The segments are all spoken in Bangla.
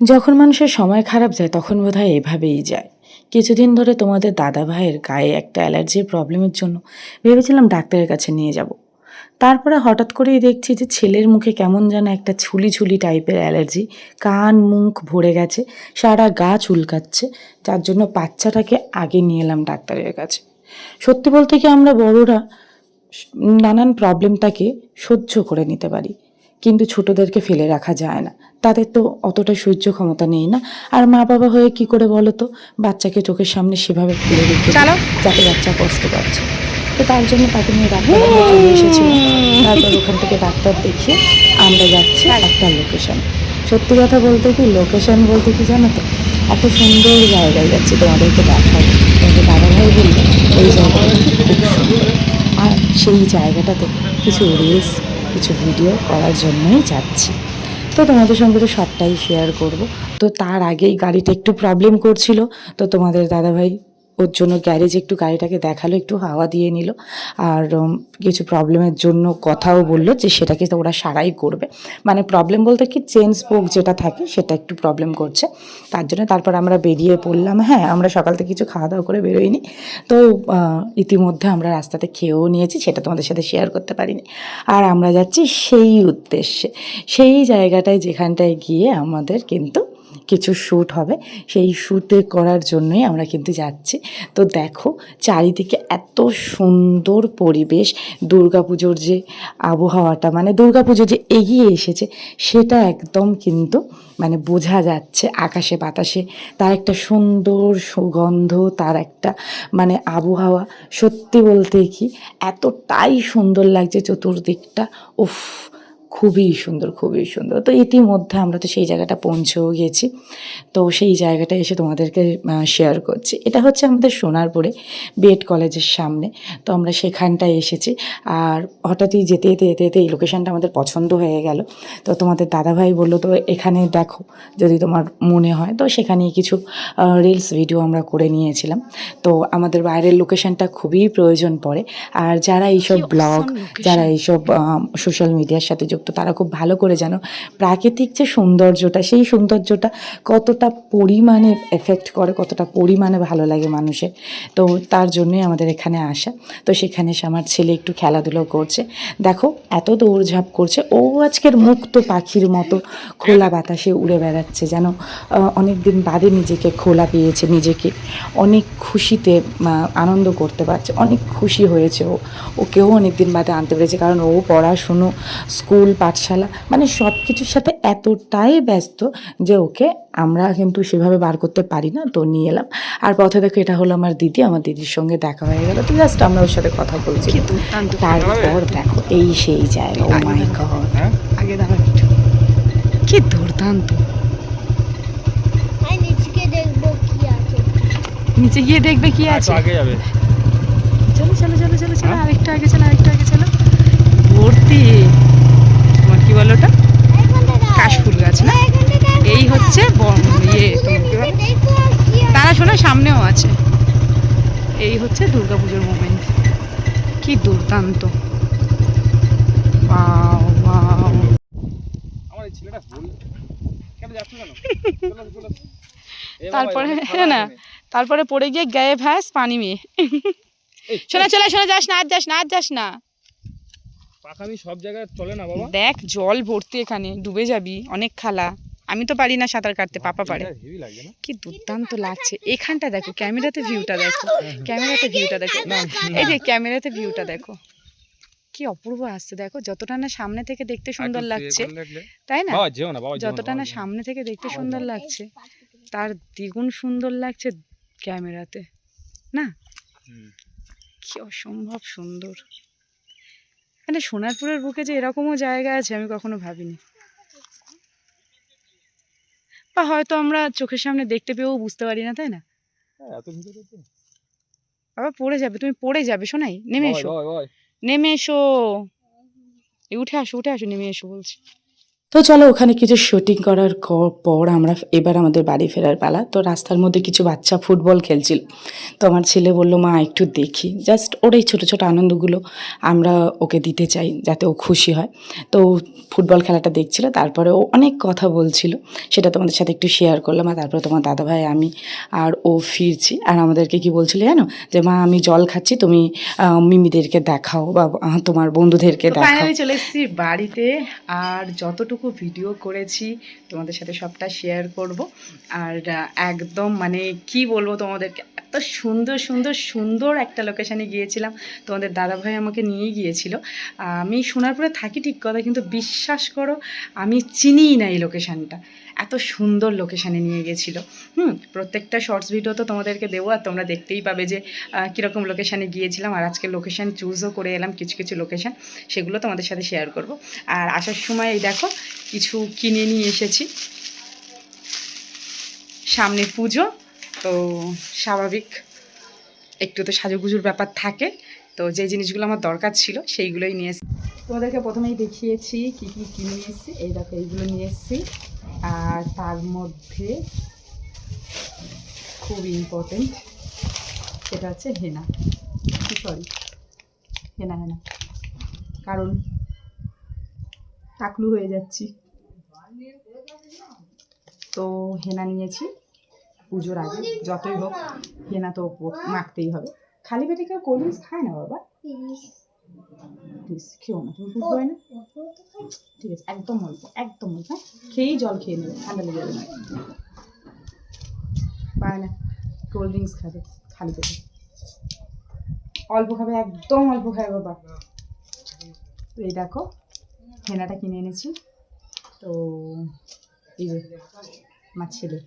যখন মানুষের সময় খারাপ যায়, তখন বোধ হয় এভাবেই যায়। কিছুদিন ধরে তোমাদের দাদা ভাইয়ের গায়ে একটা অ্যালার্জির প্রবলেমের জন্য ভেবেছিলাম ডাক্তারের কাছে নিয়ে যাব। তারপরে হঠাৎ করেই দেখছি যে ছেলের মুখে কেমন যেন একটা ছুলি ছুলি টাইপের অ্যালার্জি। কান, মুখ ভরে গেছে, সারা গা চুলকাচ্ছে। যার জন্য বাচ্চাটাকে আগে নিয়ে এলাম ডাক্তারের কাছে। সত্যি বলতে কি আমরা বড়রা নানান প্রবলেমটাকে সহ্য করে নিতে পারি। কিন্তু ছোটদেরকে ফেলে রাখা যায় না। তাদের তো অতটা সহ্য ক্ষমতা নেই না। আর মা বাবা হয়ে কি করে বলো তো? বাচ্চাকে চোখের সামনে সেভাবে ফেলে রেখে। যাতে বাচ্চা কষ্ট পাচ্ছে। তো তার জন্য তাকে নিয়ে ডাক্তার চলে এসেছিলাম। তারপর ওখান থেকে ডাক্তার দেখিয়ে আমরা যাচ্ছি একটা লোকেশন সত্যি কথা বলতে কি লোকেশন বলতে কি জানো তো? একটা সুন্দর জায়গায় যাচ্ছি তোমাদেরকে দেখাবো। তোমাকে দাদা ভাই বলল ওই জায়গাটা খুব সুন্দর। আর সেই জায়গাটাতে কিছু রিলস কিছু ভিডিও করার জন্যই যাচ্ছি। তো তোমাদের সঙ্গে তো সবটাই শেয়ার করব। তো তার আগেই গাড়িটা একটু প্রবলেম করছিল। তো তোমাদের দাদাভাই ওর জন্য গ্যারেজে একটু গাড়িটাকে দেখাল, একটু হাওয়া দিয়ে নিল। আর কিছু প্রবলেমের জন্য কথাও বলল যে সেটাকে তো ওরা সারাই করবে। মানে প্রবলেম বলতে কি চেন স্পোক যেটা থাকে সেটা একটু প্রবলেম করছে। তার জন্য তারপর আমরা বেরিয়ে পড়লাম। হ্যাঁ আমরা সকাল থেকে কিছু খাওয়া দাওয়া করে বেরোইনি। তো ইতিমধ্যে আমরা রাস্তাতে খেয়েও নিয়েছি, সেটা তোমাদের সাথে শেয়ার করতে পারিনি। আর আমরা যাচ্ছি সেই উদ্দেশ্যে। সেই জায়গাটায় যেখানটায় গিয়ে আমাদের কিন্তু কিছু শ্যুট হবে। সেই শ্যুটে করার জন্যই আমরা কিন্তু যাচ্ছি। তো দেখো, চারিদিকে এত সুন্দর পরিবেশ। দুর্গাপুজোর যে আবহাওয়াটা মানে দুর্গাপুজো যে এগিয়ে এসেছে, সেটা একদম কিন্তু মানে বোঝা যাচ্ছে আকাশে বাতাসে। তার একটা সুন্দর সুগন্ধ, তার একটা মানে আবহাওয়া। সত্যি বলতে কি, এতটাই সুন্দর লাগছে চতুর্দিকটা। উফ খুবই সুন্দর খুবই সুন্দর। তো ইতিমধ্যে আমরা তো সেই জায়গাটা পৌঁছেও গেছি। তো সেই জায়গাটা এসে তোমাদেরকে শেয়ার করছি। এটা হচ্ছে আমাদের সোনারপুরে বিএড কলেজের সামনে। তো আমরা সেখানটায় এসেছি। আর হঠাৎই যেতে যেতে যেতে যেতে এই লোকেশানটা আমাদের পছন্দ হয়ে গেল। তো তোমাদের দাদাভাই বলল তো এখানে দেখো যদি তোমার মনে হয়। তো সেখানেই কিছু রিলস ভিডিও আমরা করে নিয়েছিলাম। তো আমাদের বাইরের লোকেশনটা খুবই প্রয়োজন পড়ে। আর যারা এইসব ব্লগ যারা এইসব সোশ্যাল মিডিয়ার সাথে যুক্ত তারা খুব ভালো করে জানো। প্রাকৃতিক যে সৌন্দর্যটা, সেই সৌন্দর্যটা কতটা পরিমাণে এফেক্ট করে, কতটা পরিমাণে ভালো লাগে মানুষের। তো তার জন্যই আমাদের এখানে আসা। তো সেখানে এসে আমার ছেলে একটু খেলাধুলো করছে। দেখো, এত দৌড়ঝাঁপ করছে। ও আজকের মুক্ত পাখির মতো খোলা বাতাসে উড়ে বেড়াচ্ছে যেন অনেক দিন বাদে নিজেকে খোলা পেয়েছে, নিজেকে অনেক খুশিতে আনন্দ করতে পারছে। অনেক খুশি হয়েছে ও। ওকেও অনেক দিন বাদে আনতে পেরেছে, কারণ ও পড়াশুনো, স্কুল পাঠশালা মানে সব কিছুর সাথে এতটাই ব্যস্ত যে ওকে আমরা কিন্তু সেভাবে বার করতে পারি না তো নিয়ে এলাম। আর পথে দেখো এটা হলো আমার দিদি আমার দিদির সঙ্গে দেখা হয়ে গেল। তো জাস্ট আমরা ওর সাথে কথা বলছি। তারপর দেখো এই সেই জায়গা ও মাই গড আগে দাঁড়া কি দুর্দান্ত। দেখব কি আছে। নিচে গিয়ে দেখবে কি আছে। আগে যাবে। চলো চলো চলো চলো চলো হ্যাঁ? আরেকটু আগে চলো আরেকটু আগে চলো। ভর্তি বলো ওটা? কাশফুল গাছ না? এই হচ্ছে ইয়ে। তারা শোনা সামনেও আছে। এই হচ্ছে দুর্গাপুজোর মোমেন্ট কি দুর্দান্ত। তারপরে না তারপরে পড়ে গিয়ে গায়ে ভ্যাস পানি মেয়ে। শোনা চলে শোনা যাস না আজ যাস না আজ যাস না। পাখামি সব জায়গায় চলে না বাবা। দেখ জল ভর্তি এখানে ডুবে যাবি অনেক খালা। আমি তো পারি না সাঁতার কাটতে পাপা পারে। হেভি লাগছে না? কি দুর্দান্ত লাগছে। এখানটা দেখো ক্যামেরাতে ভিউটা দেখো ক্যামেরাতে ভিউটা দেখো। এই যে ক্যামেরাতে ভিউটা দেখো। কি অপূর্ব আসছে দেখো যতটা না সামনে থেকে দেখতে সুন্দর লাগছে। তাই না? বাবা যেও না বাবা যেও না, যতটা না সামনে থেকে দেখতে সুন্দর লাগছে তার দ্বিগুণ সুন্দর লাগছে ক্যামেরাতে। না? কি অসম্ভব সুন্দর। মানে সোনারপুরের বুকে যে এরকমও জায়গা আছে আমি কখনো ভাবিনি। বা হয়তো আমরা চোখের সামনে দেখতে পেয়েও বুঝতে পারি না তাই না? হ্যাঁ, বাবা পড়ে যাবে তুমি পড়ে যাবে শোনাই নেমে এসো। নেমে এসো। উঠে আসো উঠে আসো নেমে এসো বলছি। তো চলো ওখানে কিছু শুটিং করার পর আমরা এবার আমাদের বাড়ি ফেরার পালা। তো রাস্তার মধ্যে কিছু বাচ্চা ফুটবল খেলছিল। তো আমার ছেলে বলল মা একটু দেখি। জাস্ট ওর এই ছোটো ছোটো আনন্দগুলো আমরা ওকে দিতে চাই যাতে ও খুশি হয়। তো ফুটবল খেলাটা দেখছিল তারপরে ও অনেক কথা বলছিল। সেটা তোমাদের সাথে একটু শেয়ার করলাম আর তারপরে তোমার দাদাভাই আমি আর ও ফিরছি। আর আমাদেরকে কি বলছিল জানো? যে মা আমি জল খাচ্ছি তুমি মিমিদেরকে দেখাও বা তোমার বন্ধুদেরকে দেখাও। চলে এসেছি বাড়িতে। আর যতটুকু ভিডিও করেছি, তোমাদের সাথে সবটা শেয়ার করব। আর একদম মানে কি বলব তোমাদেরকে, এত সুন্দর সুন্দর সুন্দর একটা লোকেশানে গিয়েছিলাম। তোমাদের দাদাভাই আমাকে নিয়ে গিয়েছিল। আমি সোনারপুরে থাকি ঠিক কথা কিন্তু বিশ্বাস করো, আমি চিনিই না এই লোকেশানটা এত সুন্দর লোকেশানে নিয়ে গেছিল। হুম, প্রত্যেকটা শর্টস ভিডিও তো তোমাদেরকে দেবো আর তোমরা দেখতেই পাবে যে কীরকম লোকেশানে গিয়েছিলাম আর আজকে লোকেশান চুজও করে এলাম কিছু কিছু লোকেশান সেগুলো তোমাদের সাথে শেয়ার করব। আর আসার সময় এই দেখো, কিছু কিনে নিয়ে এসেছি। সামনে পুজো, তো স্বাভাবিক, একটু তো সাজুগুজুর ব্যাপার থাকে। তো যে জিনিসগুলো আমার দরকার ছিল সেইগুলোই নিয়ে এসেছি। তোমাদেরকে প্রথমেই দেখিয়েছি কি কি কিনে এসেছি। এই দেখো, এইগুলো নিয়ে এসেছি। আর তার মধ্যে খুব ইম্পর্টেন্ট সেটা হচ্ছে হেনা। সরি হেনা হেনা। কারণ টাকলু হয়ে যাচ্ছি। তো হেনা নিয়েছি পুজোর আগে, যতই হোক, হেনা তো মাখতেই হবে। খালি পেটে কেউ কোল্ড ড্রিঙ্কস খায় না বাবা? প্লিজ খেও না তুমি হয় না? ঠিক আছে একদম অল্প একদম অল্প হ্যাঁ? খেয়েই জল খেয়ে নেবে ঠান্ডা লেগে যাবে না। পায় না কোল্ড ড্রিঙ্কস খাবে খালি পেটে। অল্প খাবে একদম অল্প খাবে বাবা। তো এই দেখো হেনাটা কিনে এনেছি। তো এই যে আমার ছেলে।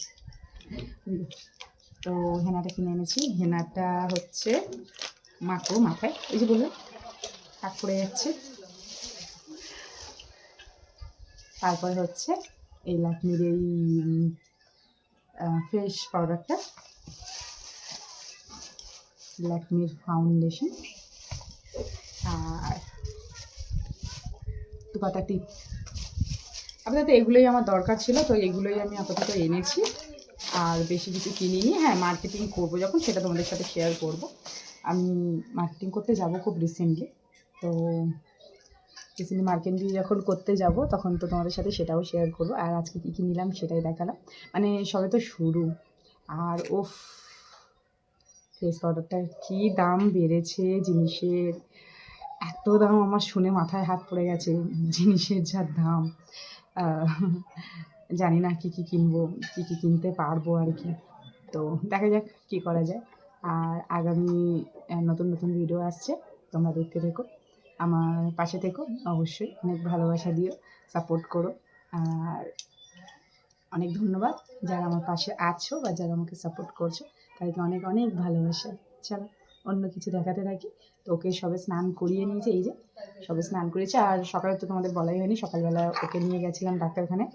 তো হেনাটা কিনে এনেছি। হেনাটা হচ্ছে মাখো, মাথায়। এই যে বললাম টাক পড়ে যাচ্ছে। তারপরে হচ্ছে এই লাকমির, এই ফ্রেশ পাউডারটা ল্যাকমির ফাউন্ডেশন আর দু পাতা টিপ। আপাতত এগুলোই আমার দরকার ছিল, তো এগুলোই আমি আপাতত এনেছি। আর বেশি কিছু কিনিনি হ্যাঁ মার্কেটিং করব যখন, সেটা তোমাদের সাথে শেয়ার করব। আমি মার্কেটিং করতে যাব খুব রিসেন্টলি তো রিসেন্টলি মার্কেটিং যখন করতে যাব, তখন তো তোমাদের সাথে সেটাও শেয়ার করব। আর আজকে কী কী নিলাম, সেটাই দেখালাম। মানে সবে তো শুরু, আর ওফ ফেস পাউডারটার কী দাম বেড়েছে জিনিসের, এত দাম আমার শুনে মাথায় হাত পড়ে গেছে জিনিসের যা দাম। জানি না কী কী কিনবো, কী কী কিনতে পারব আর কি। তো দেখা যাক কী করা যায়। আর আগামী নতুন নতুন ভিডিও আসছে, তোমরা দেখতে থেকো। আমার পাশে থেকো, অবশ্যই। অনেক ভালোবাসা দিও সাপোর্ট করো। আর অনেক ধন্যবাদ। যারা আমার পাশে আছো বা যারা আমাকে সাপোর্ট করছ, তাদেরকে অনেক অনেক ভালোবাসা। চলো। অন্য কিছু দেখাতে থাকি। তো ওকে সবে স্নান করিয়ে নিয়েছে এই যে সবে স্নান করেছে। আর সকালে তো তোমাদের বলাই হয়নি সকালবেলা ওকে নিয়ে গেছিলাম ডাক্তারখানে।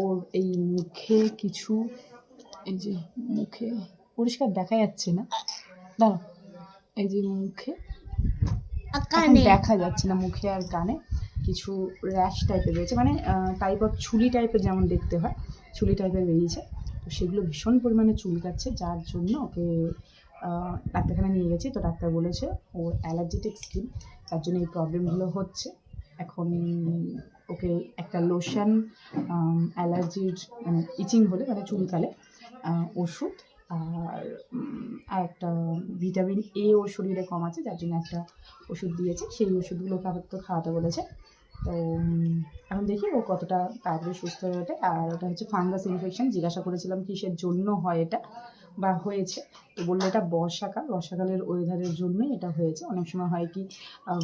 ওর এই মুখে কিছু এই যে মুখে পরিষ্কার দেখা যাচ্ছে না। দাঁড়া এই যে মুখে দেখা যাচ্ছে না মুখে আর কানে। কিছু র্যাশ টাইপের রয়েছে মানে টাইপ অফ ছুলি টাইপের যেমন দেখতে হয় ছুলি টাইপের বেরিয়েছে। তো সেগুলো ভীষণ পরিমাণে চুলকাচ্ছে যার জন্য ওকে ডাক্তারখানা নিয়ে গেছি, তো ডাক্তার বলেছে ওর অ্যালার্জেটিক স্কিন, তার জন্য এই প্রবলেমগুলো হচ্ছে। এখন ওকে একটা লোশন অ্যালার্জির মানে ইচিং হলে মানে চুলকালে ওষুধ, আর আর একটা ভিটামিন এ ওর শরীরে কম আছে, যার জন্য একটা ওষুধ দিয়েছে। সেই ওষুধগুলোকে আপাতত খাওয়াতে বলেছে। তো এখন দেখি ও কতটা তাড়াতাড়ি সুস্থ হয়ে ওঠে। আর ওটা হচ্ছে ফাঙ্গাস ইনফেকশন, জিজ্ঞাসা করেছিলাম কিসের জন্য হয় এটা। বা হয়েছে। তো বলল এটা বর্ষাকাল বর্ষাকালের ওয়েদারের জন্যই এটা হয়েছে। অনেক সময় হয় কি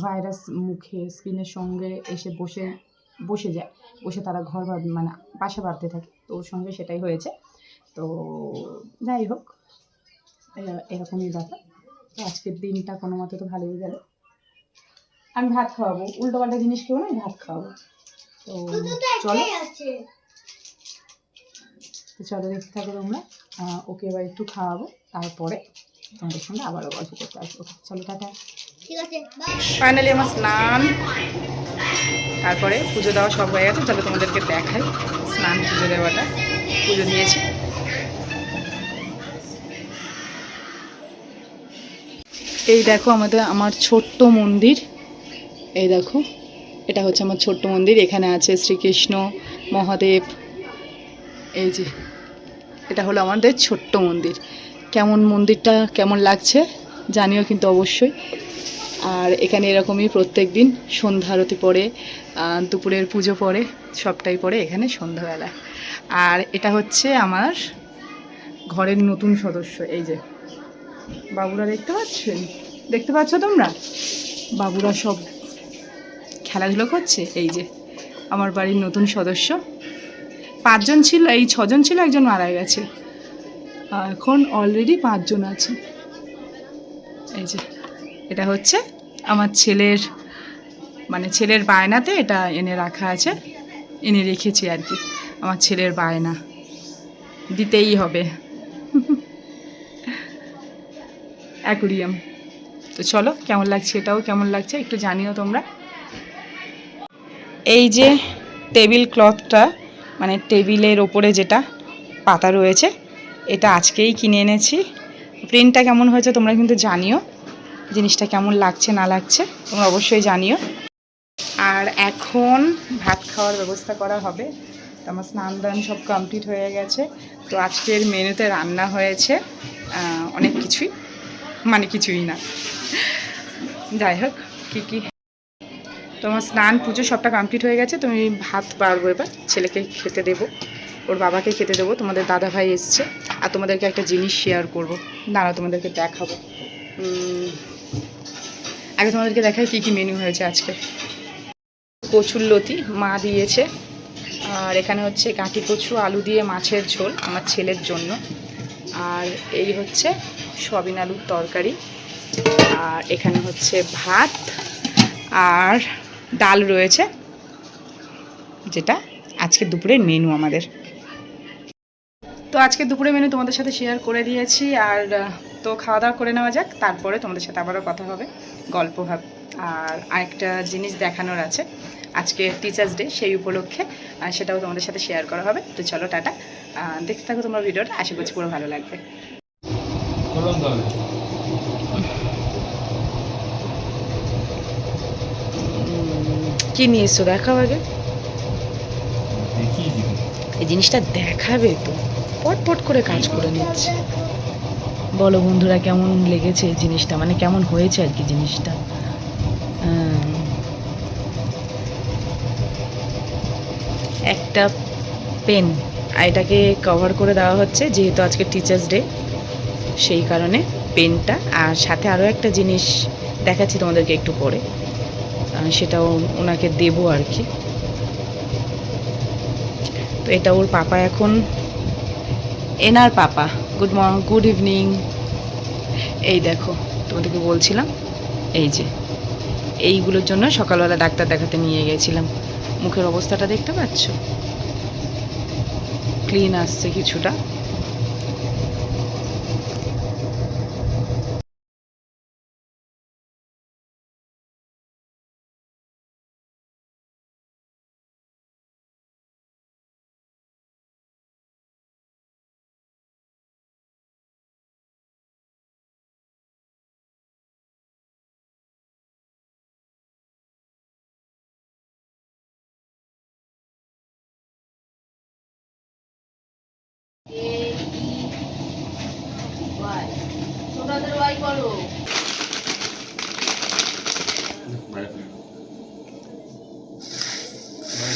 ভাইরাস মুখে স্কিনের সঙ্গে এসে বসে বসে যায়। বসে তারা ঘর মানে বাসা বাঁধতে থাকে। তো ওর সঙ্গে সেটাই হয়েছে। তো যাই হোক এরকমই ব্যাপার। তো আজকের দিনটা কোনো মতে তো ভালোই গেল। আমি ভাত খাওয়াবো। উল্টো পাল্টা জিনিস কেউ না ভাত খাওয়াবো। তো চলো। তো চলো দেখতে থাকো তোমরা। ওকে এবার একটু খাওয়াবো তারপরে তোমাদের সঙ্গে আবারও গল্প করতে আসব। চলো টাটা। ঠিক আছে ফাইনালি আমার স্নান। তারপরে পুজো দেওয়া সব হয়ে গেছে তাহলে তোমাদেরকে দেখাই স্নান পুজো দেওয়াটা। পুজো দিয়েছি। এই দেখো আমাদের আমার ছোট্ট মন্দির। এই দেখো এটা হচ্ছে আমার ছোট্ট মন্দির। এখানে আছে শ্রীকৃষ্ণ মহাদেব। এই যে এটা হলো আমাদের ছোট্ট মন্দির। কেমন মন্দিরটা, কেমন লাগছে জানিও কিন্তু অবশ্যই। আর এখানে এরকমই প্রত্যেক দিন সন্ধ্যা আরতি পড়ে দুপুরের পুজো পড়ে, সবটাই পড়ে এখানে সন্ধ্যাবেলা। আর এটা হচ্ছে আমার ঘরের নতুন সদস্য, এই যে। বাবুরা দেখতে পাচ্ছেন? দেখতে পাচ্ছ তোমরা? বাবুরা সব খেলাধুলো করছে, এই যে। আমার বাড়ির নতুন সদস্য। পাঁচজন ছিল, এই ছজন ছিল, একজন মারা গেছে। এখন অলরেডি পাঁচজন আছে। এই যে, এটা হচ্ছে আমার ছেলের মানে ছেলের বায়নাতে এটা এনে রাখা আছে। এনে রেখেছি আর কি, আমার ছেলের বায়না। দিতেই হবে। অ্যাকুরিয়াম। তো চলো, কেমন লাগছে এটাও, কেমন লাগছে একটু জানিও তোমরা। এই যে টেবিল ক্লথটা মানে টেবিলের ওপরে যেটা পাতা রয়েছে, এটা আজকেই কিনে এনেছি। প্রিন্টটা কেমন হয়েছে তোমরা কিন্তু জানিও, জিনিসটা কেমন লাগছে, না লাগছে, তোমরা অবশ্যই জানিও। আর এখন ভাত খাওয়ার ব্যবস্থা করা হবে, তো আমার স্নান দান সব কমপ্লিট হয়ে গেছে। তো আজকের মেনুতে রান্না হয়েছে অনেক কিছুই মানে কিছুই না। যাই হোক, কী কী তোমার স্নান, পুজো সবটা কমপ্লিট হয়ে গেছে, তুমি ভাত বাড়বো এবার, ছেলেকে খেতে দেবো, ওর বাবাকে খেতে দেবো, তোমাদের দাদা ভাই এসছে, আর তোমাদেরকে একটা জিনিস শেয়ার করব। দাঁড়া তোমাদেরকে দেখাবো। আগে তোমাদেরকে দেখায় কী কী মেনু হয়েছে আজকে। কচুর লতি মা দিয়েছে, আর এখানে হচ্ছে কাঠি কচু, আলু দিয়ে মাছের ঝোল আমার ছেলের জন্য। আর এই হচ্ছে সয়াবিন আলুর তরকারি, আর এখানে হচ্ছে ভাত, আর ডাল রয়েছে, যেটা আজকে দুপুরের মেনু আমাদের। তো আজকে দুপুরে মেনু তোমাদের সাথে শেয়ার করে দিয়েছি, আর তো খাওয়া দাওয়া করে নেওয়া যাক, তারপরে তোমাদের সাথে আবারও কথা হবে, গল্প ভাব। আর আরেকটা জিনিস দেখানোর আছে, আজকে টিচার্স ডে সেই উপলক্ষে সেটাও তোমাদের সাথে শেয়ার করা হবে। তো চলো টাটা দেখতে থাকো তোমার ভিডিওটা, আশা করছি পুরো ভালো লাগবে বললাম তাহলে কি নিয়ে এসছো দেখাও আগে। এই জিনিসটা দেখাবে তো। পট পট করে কাজ করে নিচ্ছে। বলো বন্ধুরা, কেমন লেগেছে এই জিনিসটা? মানে কেমন হয়েছে আর কি জিনিসটা? একটা পেন আর এটাকে কভার করে দেওয়া হচ্ছে, যেহেতু আজকে টিচার্স ডে সেই কারণে পেনটা। আর সাথে আরও একটা জিনিস দেখাচ্ছি তোমাদেরকে একটু পরে। সেটাও ওনাকে দেবো আর কি। তো এটা ওর পাপা এখন। এনার papa. Good morning good evening এই দেখো, তোমাদেরকে বলছিলাম, এই যে, এইগুলোর জন্য সকালবেলা ডাক্তার দেখাতে নিয়ে গেছিলাম। মুখের অবস্থাটা দেখতে পাচ্ছ? ক্লিন আসছে কিছুটা।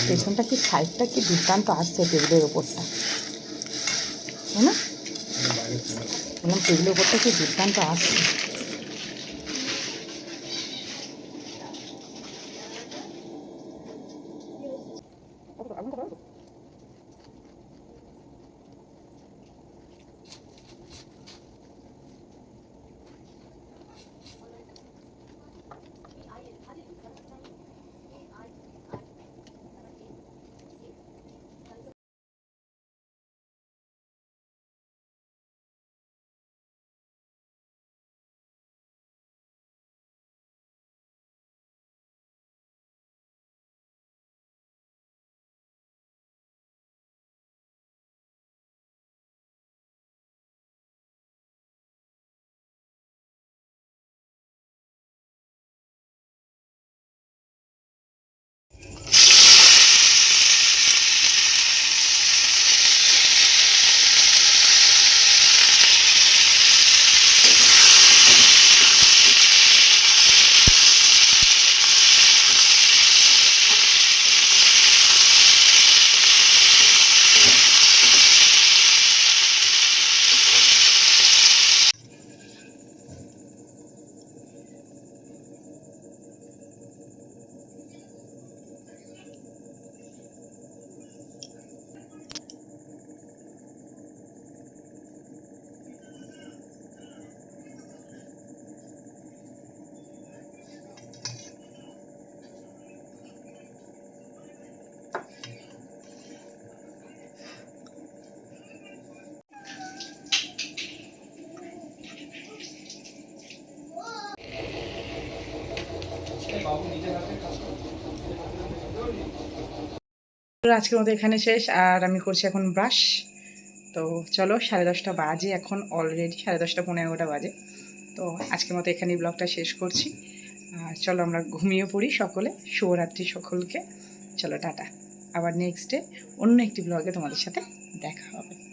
পেছনটা কি সাইডটা কি দুর্দান্ত আসছে টেবিলের ওপরটা তাই না? বললাম টেবিলের ওপরটা কি দুর্দান্ত আসছে। আজকের মতো এখানে শেষ, আর আমি করছি এখন ব্রাশ তো চলো, সাড়ে দশটা বাজে এখন অলরেডি সাড়ে দশটা পনেরো এগারোটা বাজে। তো আজকের মতো এখানেই ব্লগটা শেষ করছি। আর চলো, আমরা ঘুমিয়ে পড়ি সকলে, শুভরাত্রি সকলকে। চলো, টাটা। আবার নেক্সট ডে অন্য একটি ব্লগে তোমাদের সাথে দেখা হবে।